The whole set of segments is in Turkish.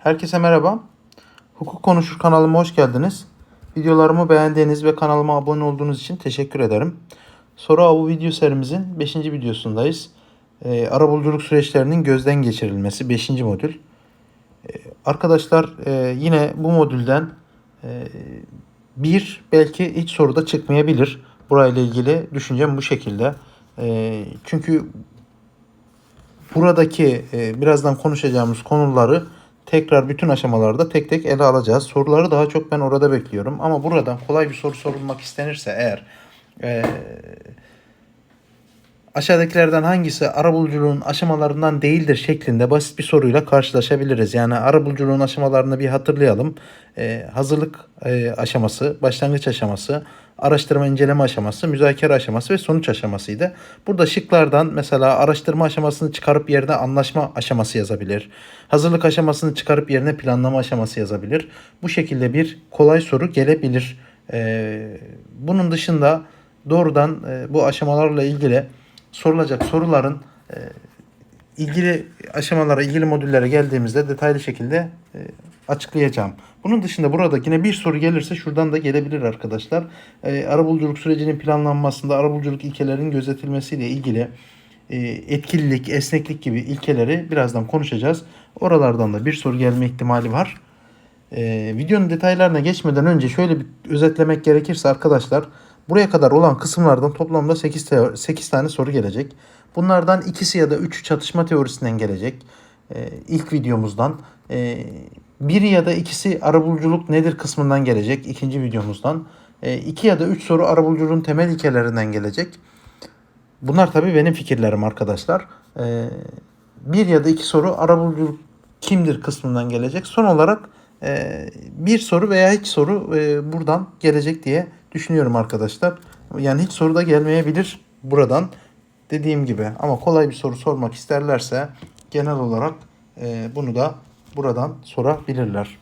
Herkese merhaba. Hukuk Konuşur kanalıma hoş geldiniz. Videolarımı beğendiğiniz ve kanalıma abone olduğunuz için teşekkür ederim. Soru avı video serimizin 5. videosundayız. Ee, arabuluculuk süreçlerinin gözden geçirilmesi 5. modül. Ee, arkadaşlar e, yine bu modülden e, bir belki hiç soruda çıkmayabilir. Burayla ilgili düşüncem bu şekilde. E, çünkü buradaki e, birazdan konuşacağımız konuları tekrar bütün aşamalarda tek tek ele alacağız. Soruları daha çok ben orada bekliyorum. Ama buradan kolay bir soru sorulmak istenirse eğer e, aşağıdakilerden hangisi arabuluculuğun aşamalarından değildir şeklinde basit bir soruyla karşılaşabiliriz. Yani arabuluculuğun aşamalarını bir hatırlayalım. E, hazırlık e, aşaması, başlangıç aşaması, araştırma inceleme aşaması, müzakere aşaması ve sonuç aşamasıydı. Burada şıklardan mesela araştırma aşamasını çıkarıp yerine anlaşma aşaması yazabilir. Hazırlık aşamasını çıkarıp yerine planlama aşaması yazabilir. Bu şekilde bir kolay soru gelebilir. E, bunun dışında doğrudan e, bu aşamalarla ilgili sorulacak soruların e, ilgili aşamalara, ilgili modüllere geldiğimizde detaylı şekilde e, açıklayacağım. Bunun dışında burada yine bir soru gelirse şuradan da gelebilir arkadaşlar. E, arabuluculuk sürecinin planlanmasında arabuluculuk ilkelerinin gözetilmesiyle ilgili e, etkililik, esneklik gibi ilkeleri birazdan konuşacağız. Oralardan da bir soru gelme ihtimali var. E, videonun detaylarına geçmeden önce şöyle bir özetlemek gerekirse arkadaşlar buraya kadar olan kısımlardan toplamda 8, teo- 8 tane soru gelecek. Bunlardan ikisi ya da üçü çatışma teorisinden gelecek. E, ilk videomuzdan. E, biri ya da ikisi arabuluculuk nedir kısmından gelecek ikinci videomuzdan. E, iki ya da üç soru arabuluculuğun temel ilkelerinden gelecek. Bunlar tabii benim fikirlerim arkadaşlar. E, bir ya da iki soru arabuluculuk kimdir kısmından gelecek. Son olarak e, bir soru veya hiç soru e, buradan gelecek diye düşünüyorum arkadaşlar. Yani hiç soru da gelmeyebilir buradan dediğim gibi. Ama kolay bir soru sormak isterlerse genel olarak e, bunu da buradan sorabilirler.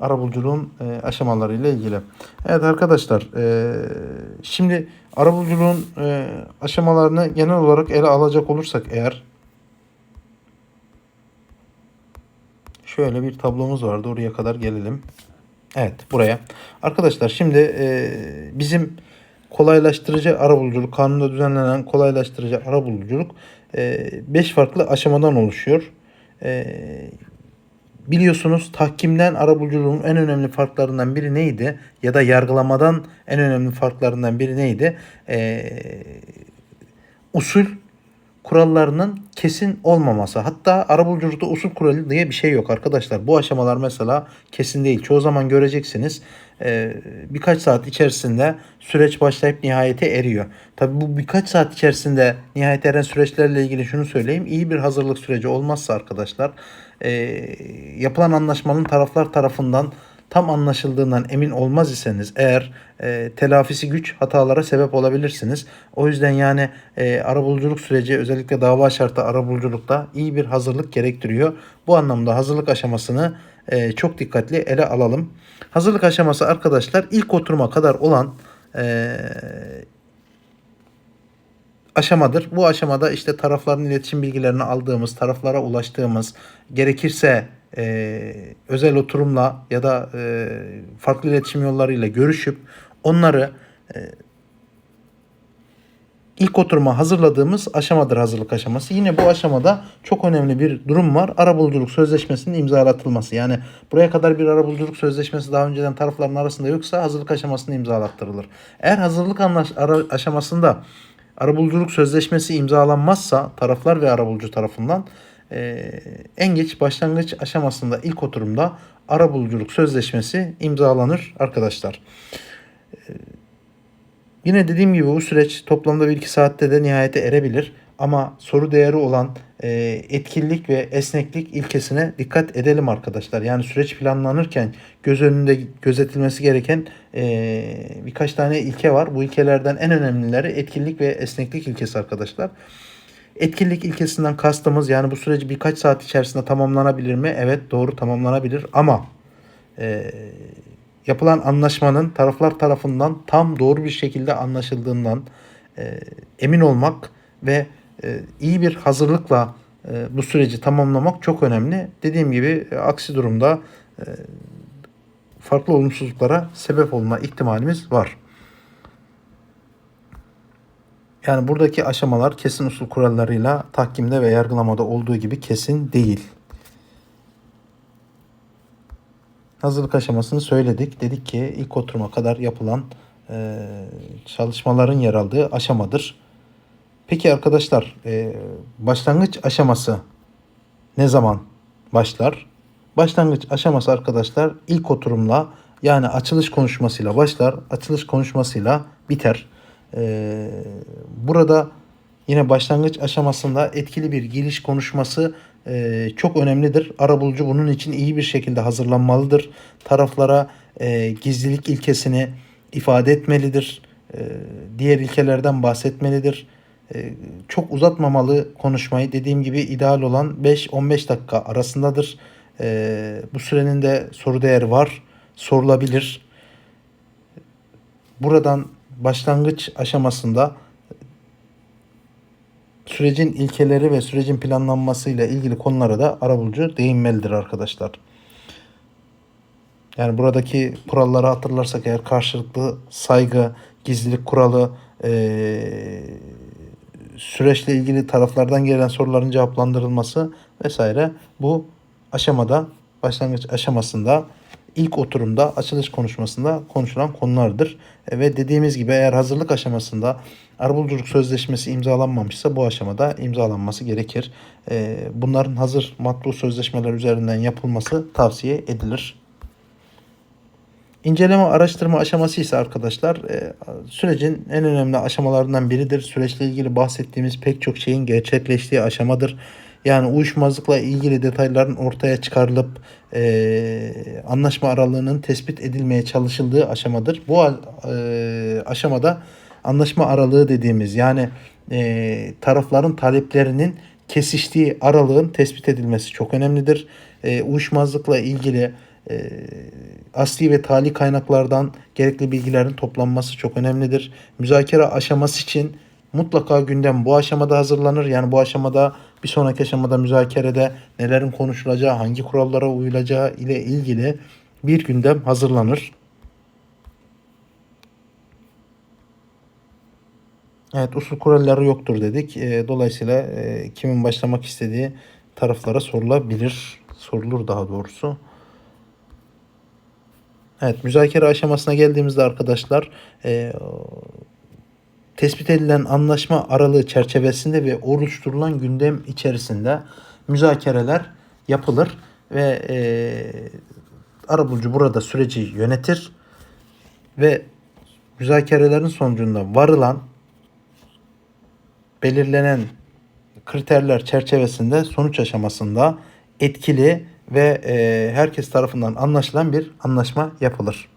Arabuluculuğun e, aşamalarıyla ilgili. Evet arkadaşlar e, şimdi arabuluculuğun e, aşamalarını genel olarak ele alacak olursak eğer Şöyle bir tablomuz vardı. Oraya kadar gelelim. Evet buraya. Arkadaşlar şimdi e, bizim kolaylaştırıcı arabuluculuk kanunda düzenlenen kolaylaştırıcı arabuluculuk 5 farklı aşamadan oluşuyor. E, biliyorsunuz tahkimden arabuluculuğun en önemli farklarından biri neydi? Ya da yargılamadan en önemli farklarından biri neydi? E, usul kurallarının kesin olmaması. Hatta arabuluculukta usul kuralı diye bir şey yok arkadaşlar. Bu aşamalar mesela kesin değil. Çoğu zaman göreceksiniz e, birkaç saat içerisinde süreç başlayıp nihayete eriyor. Tabi bu birkaç saat içerisinde nihayete eren süreçlerle ilgili şunu söyleyeyim. İyi bir hazırlık süreci olmazsa arkadaşlar e, yapılan anlaşmanın taraflar tarafından tam anlaşıldığından emin olmaz iseniz eğer e, telafisi güç hatalara sebep olabilirsiniz. O yüzden yani e, arabuluculuk süreci özellikle dava şartı arabuluculukta iyi bir hazırlık gerektiriyor. Bu anlamda hazırlık aşamasını e, çok dikkatli ele alalım. Hazırlık aşaması arkadaşlar ilk oturuma kadar olan e, aşamadır. Bu aşamada işte tarafların iletişim bilgilerini aldığımız, taraflara ulaştığımız, gerekirse e, özel oturumla ya da e, farklı iletişim yollarıyla görüşüp onları e, ilk oturuma hazırladığımız aşamadır hazırlık aşaması. Yine bu aşamada çok önemli bir durum var. Arabuluculuk sözleşmesinin imzalatılması. Yani buraya kadar bir arabuluculuk sözleşmesi daha önceden tarafların arasında yoksa hazırlık aşamasında imzalattırılır. Eğer hazırlık anlaş- ara- aşamasında arabuluculuk sözleşmesi imzalanmazsa taraflar ve arabulucu tarafından e, en geç başlangıç aşamasında ilk oturumda arabuluculuk sözleşmesi imzalanır arkadaşlar. E, yine dediğim gibi bu süreç toplamda 1-2 saatte de nihayete erebilir. Ama soru değeri olan e, etkinlik ve esneklik ilkesine dikkat edelim arkadaşlar. Yani süreç planlanırken göz önünde gözetilmesi gereken e, birkaç tane ilke var. Bu ilkelerden en önemlileri etkinlik ve esneklik ilkesi arkadaşlar. Etkinlik ilkesinden kastımız yani bu süreci birkaç saat içerisinde tamamlanabilir mi? Evet doğru tamamlanabilir ama e, yapılan anlaşmanın taraflar tarafından tam doğru bir şekilde anlaşıldığından e, emin olmak ve e, iyi bir hazırlıkla e, bu süreci tamamlamak çok önemli. Dediğim gibi e, aksi durumda e, farklı olumsuzluklara sebep olma ihtimalimiz var. Yani buradaki aşamalar kesin usul kurallarıyla tahkimde ve yargılamada olduğu gibi kesin değil. Hazırlık aşamasını söyledik. Dedik ki ilk oturuma kadar yapılan e, çalışmaların yer aldığı aşamadır. Peki arkadaşlar e, başlangıç aşaması ne zaman başlar? Başlangıç aşaması arkadaşlar ilk oturumla yani açılış konuşmasıyla başlar. Açılış konuşmasıyla biter. E, burada yine başlangıç aşamasında etkili bir giriş konuşması e, çok önemlidir. Arabulucu bunun için iyi bir şekilde hazırlanmalıdır. Taraflara e, gizlilik ilkesini ifade etmelidir. E, diğer ilkelerden bahsetmelidir. Çok uzatmamalı konuşmayı. Dediğim gibi ideal olan 5-15 dakika arasındadır. Bu sürenin de soru değeri var. Sorulabilir. Buradan başlangıç aşamasında sürecin ilkeleri ve sürecin planlanmasıyla ilgili konulara da arabulucu değinmelidir arkadaşlar. Yani buradaki kuralları hatırlarsak eğer karşılıklı saygı, gizlilik kuralı, eee, süreçle ilgili taraflardan gelen soruların cevaplandırılması vesaire bu aşamada başlangıç aşamasında ilk oturumda açılış konuşmasında konuşulan konulardır. E, ve dediğimiz gibi eğer hazırlık aşamasında arabuluculuk sözleşmesi imzalanmamışsa bu aşamada imzalanması gerekir. E, bunların hazır matbu sözleşmeler üzerinden yapılması tavsiye edilir. İnceleme araştırma aşaması ise arkadaşlar e, sürecin en önemli aşamalarından biridir. Süreçle ilgili bahsettiğimiz pek çok şeyin gerçekleştiği aşamadır. Yani uyuşmazlıkla ilgili detayların ortaya çıkarılıp e, anlaşma aralığının tespit edilmeye çalışıldığı aşamadır. Bu e, aşamada anlaşma aralığı dediğimiz yani e, tarafların taleplerinin kesiştiği aralığın tespit edilmesi çok önemlidir. E, uyuşmazlıkla ilgili e, asli ve tali kaynaklardan gerekli bilgilerin toplanması çok önemlidir. Müzakere aşaması için mutlaka gündem bu aşamada hazırlanır. Yani bu aşamada bir sonraki aşamada müzakerede nelerin konuşulacağı, hangi kurallara uyulacağı ile ilgili bir gündem hazırlanır. Evet usul kuralları yoktur dedik. E, dolayısıyla e, kimin başlamak istediği taraflara sorulabilir. Sorulur daha doğrusu. Evet müzakere aşamasına geldiğimizde arkadaşlar e, tespit edilen anlaşma aralığı çerçevesinde ve oluşturulan gündem içerisinde müzakereler yapılır ve e, arabulucu burada süreci yönetir ve müzakerelerin sonucunda varılan belirlenen kriterler çerçevesinde sonuç aşamasında etkili ve e, herkes tarafından anlaşılan bir anlaşma yapılır.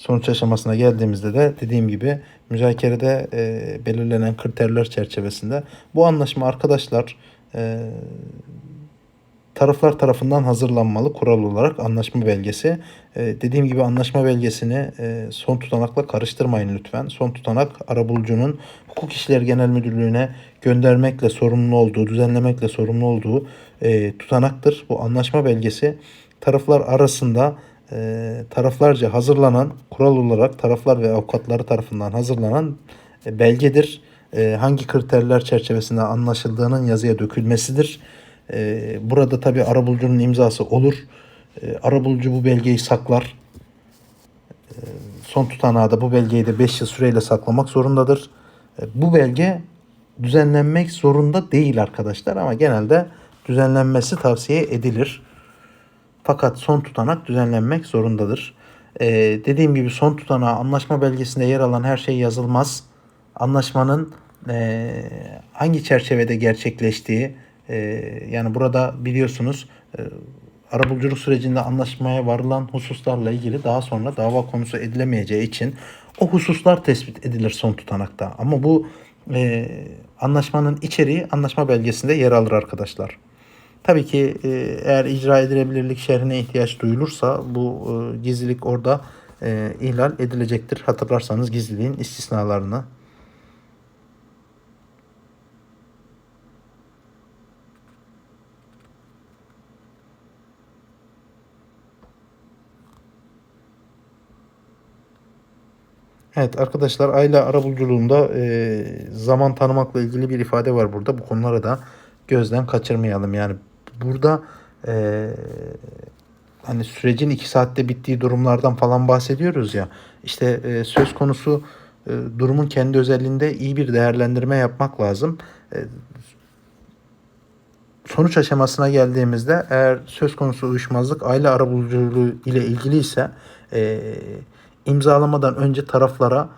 Sonuç aşamasına geldiğimizde de dediğim gibi müzakerede e, belirlenen kriterler çerçevesinde bu anlaşma arkadaşlar e, taraflar tarafından hazırlanmalı kural olarak anlaşma belgesi. E, dediğim gibi anlaşma belgesini e, son tutanakla karıştırmayın lütfen. Son tutanak arabulucunun hukuk işleri genel müdürlüğüne göndermekle sorumlu olduğu, düzenlemekle sorumlu olduğu e, tutanaktır. Bu anlaşma belgesi taraflar arasında e, taraflarca hazırlanan kural olarak taraflar ve avukatları tarafından hazırlanan e, belgedir. E, hangi kriterler çerçevesinde anlaşıldığının yazıya dökülmesidir. E, burada tabi arabulucunun imzası olur. E, arabulucu bu belgeyi saklar. E, son tutanağı da bu belgeyi de 5 yıl süreyle saklamak zorundadır. E, bu belge düzenlenmek zorunda değil arkadaşlar ama genelde düzenlenmesi tavsiye edilir. Fakat son tutanak düzenlenmek zorundadır. Ee, dediğim gibi son tutanağı anlaşma belgesinde yer alan her şey yazılmaz. Anlaşmanın e, hangi çerçevede gerçekleştiği e, yani burada biliyorsunuz e, arabuluculuk sürecinde anlaşmaya varılan hususlarla ilgili daha sonra dava konusu edilemeyeceği için o hususlar tespit edilir son tutanakta. Ama bu e, anlaşmanın içeriği anlaşma belgesinde yer alır arkadaşlar. Tabii ki e, eğer icra edilebilirlik şerhine ihtiyaç duyulursa bu e, gizlilik orada e, ihlal edilecektir. Hatırlarsanız gizliliğin istisnalarını. Evet arkadaşlar aile arabuluculuğunda e, zaman tanımakla ilgili bir ifade var burada. Bu konulara da gözden kaçırmayalım. Yani burada e, hani sürecin iki saatte bittiği durumlardan falan bahsediyoruz ya. İşte e, söz konusu e, durumun kendi özelliğinde iyi bir değerlendirme yapmak lazım. E, sonuç aşamasına geldiğimizde eğer söz konusu uyuşmazlık aile arabuluculuğu ile ilgili ise e, imzalamadan önce taraflara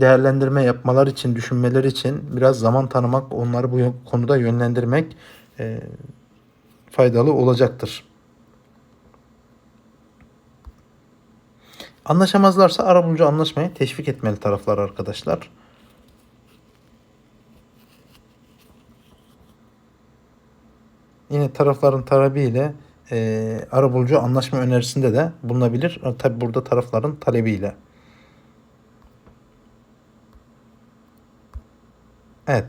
değerlendirme yapmalar için, düşünmeleri için biraz zaman tanımak, onları bu konuda yönlendirmek e, faydalı olacaktır. Anlaşamazlarsa arabulucu anlaşmayı teşvik etmeli taraflar arkadaşlar. Yine tarafların talebiyle e, arabulucu anlaşma önerisinde de bulunabilir. Tabi burada tarafların talebiyle. Evet.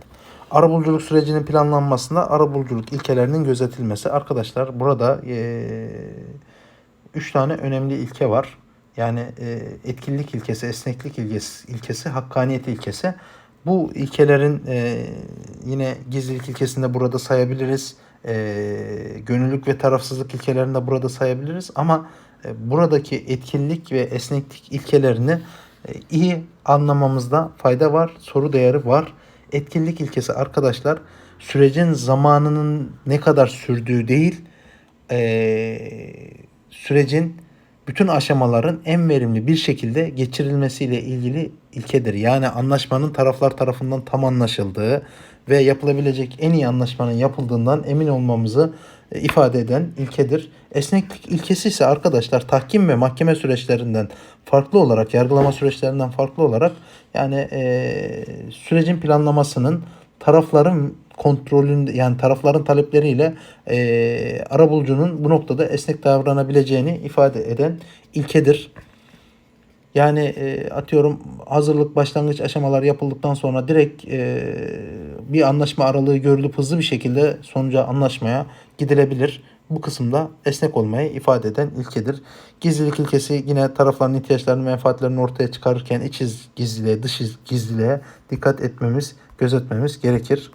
Arabuluculuk sürecinin planlanmasında arabuluculuk ilkelerinin gözetilmesi. Arkadaşlar burada 3 üç tane önemli ilke var. Yani e, etkinlik ilkesi, esneklik ilkesi, ilkesi, hakkaniyet ilkesi. Bu ilkelerin e, yine gizlilik ilkesini de burada sayabiliriz. E, gönüllülük ve tarafsızlık ilkelerini de burada sayabiliriz. Ama e, buradaki etkinlik ve esneklik ilkelerini e, iyi anlamamızda fayda var. Soru değeri var. Etkinlik ilkesi arkadaşlar sürecin zamanının ne kadar sürdüğü değil, e, sürecin bütün aşamaların en verimli bir şekilde geçirilmesiyle ilgili ilkedir. Yani anlaşmanın taraflar tarafından tam anlaşıldığı ve yapılabilecek en iyi anlaşmanın yapıldığından emin olmamızı ifade eden ilkedir. Esneklik ilkesi ise arkadaşlar tahkim ve mahkeme süreçlerinden farklı olarak, yargılama süreçlerinden farklı olarak yani e, sürecin planlamasının tarafların kontrolünde yani tarafların talepleriyle e, arabulucunun bu noktada esnek davranabileceğini ifade eden ilkedir. Yani e, atıyorum hazırlık başlangıç aşamalar yapıldıktan sonra direkt e, bir anlaşma aralığı görülüp hızlı bir şekilde sonuca anlaşmaya gidilebilir. Bu kısımda esnek olmayı ifade eden ilkedir. Gizlilik ilkesi yine tarafların ihtiyaçlarını menfaatlerini ortaya çıkarırken iç gizliliğe dış gizliliğe dikkat etmemiz, gözetmemiz gerekir.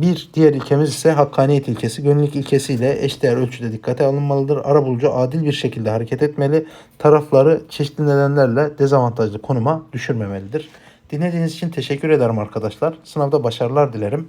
Bir diğer ilkemiz ise hakkaniyet ilkesi. Gönüllülük ilkesiyle eşdeğer ölçüde dikkate alınmalıdır. Arabulucu adil bir şekilde hareket etmeli. Tarafları çeşitli nedenlerle dezavantajlı konuma düşürmemelidir. Dinlediğiniz için teşekkür ederim arkadaşlar. Sınavda başarılar dilerim.